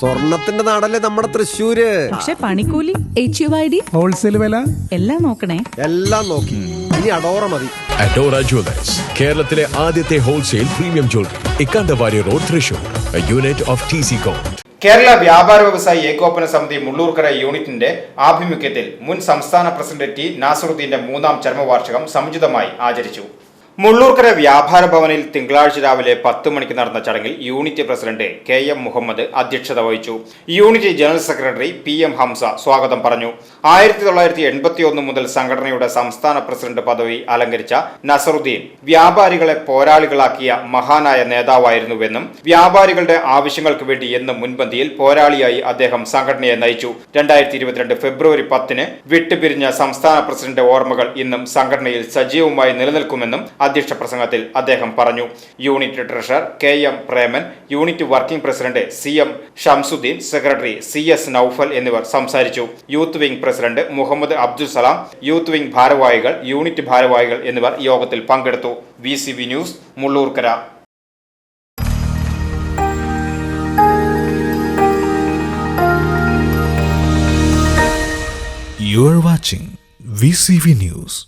സ്വർണത്തിന്റെ നാടല്ലേ നമ്മുടെ തൃശ്ശൂര്? പക്ഷെ പണിക്കൂലി H U I D wholesale വില? എല്ലാം നോക്കണേ. എല്ലാം നോക്കി. ഇനി അഡോറ മതി. അഡോറ ജ്വല്ലേഴ്സ് കേരളത്തിലെ ആദ്യത്തെ wholesale premium jewellery Ikkandavari road Thrissur. Unit of T C Kerala Vyapari Vyavasayi Ekopana സമിതി മുള്ളൂർക്കര യൂണിറ്റിന്റെ ആഭിമുഖ്യത്തിൽ മുൻ സംസ്ഥാന പ്രസിഡന്റ് ടി നാസറുദ്ദീന്റെ മൂന്നാം ചരമവാർഷികം സമുചിതമായി ആചരിച്ചു. മുള്ളൂർക്കര വ്യാപാര ഭവനിൽ തിങ്കളാഴ്ച രാവിലെ പത്ത് മണിക്ക് നടന്ന ചടങ്ങിൽ unit president K M Muhammad അധ്യക്ഷത വഹിച്ചു. Unit general secretary P M Hamsa സ്വാഗതം പറഞ്ഞു. ആയിരത്തി തൊള്ളായിരത്തി എൺപത്തി ഒന്ന് മുതൽ സംഘടനയുടെ സംസ്ഥാന പ്രസിഡന്റ് പദവി അലങ്കരിച്ച നസറുദ്ദീൻ വ്യാപാരികളെ പോരാളികളാക്കിയ മഹാനായ നേതാവായിരുന്നുവെന്നും വ്യാപാരികളുടെ ആവശ്യങ്ങൾക്ക് വേണ്ടി എന്നും മുൻപന്തിയിൽ പോരാളിയായി അദ്ദേഹം സംഘടനയെ നയിച്ചു. രണ്ടായിരത്തി ഇരുപത്തിരണ്ട് ഫെബ്രുവരി പത്തിന് വിട്ടുപിരിഞ്ഞ സംസ്ഥാന പ്രസിഡന്റ് ഓർമ്മകൾ ഇന്നും സംഘടനയിൽ സജീവമായി നിലനിൽക്കുമെന്നും അധ്യക്ഷ പ്രസംഗത്തിൽ അദ്ദേഹം പറഞ്ഞു. Unit treasurer K M Preman unit working president C M Shamsuddin secretary C S Noufal എന്നിവർ സംസാരിച്ചു. Youth wing president Muhammad Abdul Salam youth wing ഭാരവാഹികൾ യൂണിറ്റ് ഭാരവാഹികൾ എന്നിവർ യോഗത്തിൽ പങ്കെടുത്തു. V C V news Mullurkara. You are watching VCV News.